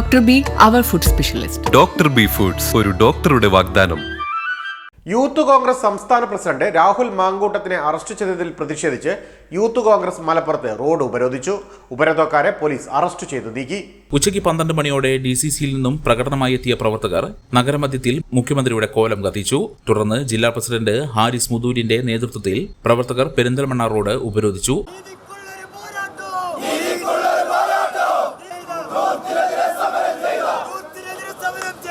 Dr. B food specialist doctor B foods ഒരു ഡോക്ടറുടെ വാഗ്ദാനം. യൂത്ത് കോൺഗ്രസ് സംസ്ഥാന പ്രസിഡന്റ് രാഹുൽ മാങ്കൂട്ടത്തിനെ അറസ്റ്റ് ചെയ്തതിൽ പ്രതിഷേധിച്ച് യൂത്ത് കോൺഗ്രസ് മലപ്പുറത്ത് റോഡ് ഉപരോധിച്ചു. ഉപരോധക്കാരെ പോലീസ് അറസ്റ്റ് ചെയ്തു നീക്കി. ഉച്ചയ്ക്ക് പന്ത്രണ്ട് മണിയോടെ ഡി സി സിയിൽ നിന്നും പ്രകടനമായി എത്തിയ പ്രവർത്തകർ നഗരമധ്യത്തിൽ മുഖ്യമന്ത്രിയുടെ കോലം കത്തിച്ചു. തുടർന്ന് ജില്ലാ പ്രസിഡന്റ് ഹാരിസ് മുദൂരിന്റെ നേതൃത്വത്തിൽ പ്രവർത്തകർ പെരിന്തൽമണ്ണ റോഡ് ഉപരോധിച്ചു.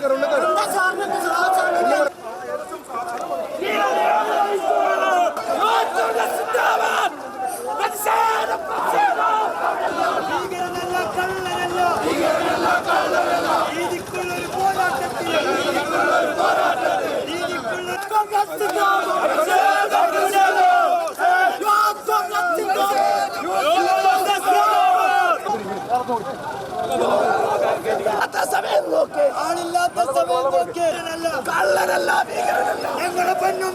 ചെയ്ത ദൂരത്തിനെതിരെ സമരം ചെയ്ത ഭീകരനല്ല കള്ളനല്ല നീതിക്കുള്ളൊരു പോരാട്ടത്തിൽ നീതിക്കുള്ള കോൺഗ്രസ് സമയം നോക്കി. ആളില്ലാത്ത സമയം നോക്കി. കള്ളനല്ല. ഭീകരനല്ല. ഞങ്ങളുടെ പെണ്ണും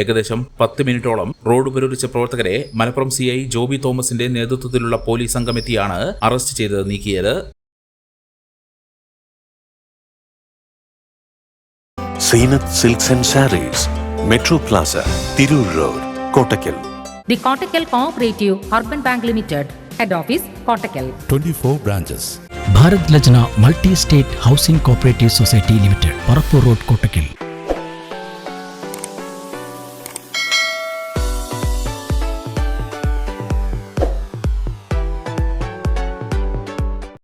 ഏകദേശം പത്ത് മിനിറ്റോളം റോഡ് ഉപരോധിച്ച പ്രവർത്തകരെ മലപ്പുറം സി ഐ ജോബി തോമസിന്റെ നേതൃത്വത്തിലുള്ള പോലീസ് സംഘമെത്തിയാണ് അറസ്റ്റ് ചെയ്ത് നീക്കിയത്. Zeenath silks and sarees metro plaza Tirur road Kottakkal The Kottakkal Cooperative Urban Bank Limited, Head Office, Kottakkal. 24 branches. Bharat Lajna Multi State Housing Cooperative Society Limited, Parapur Road, Kottakkal.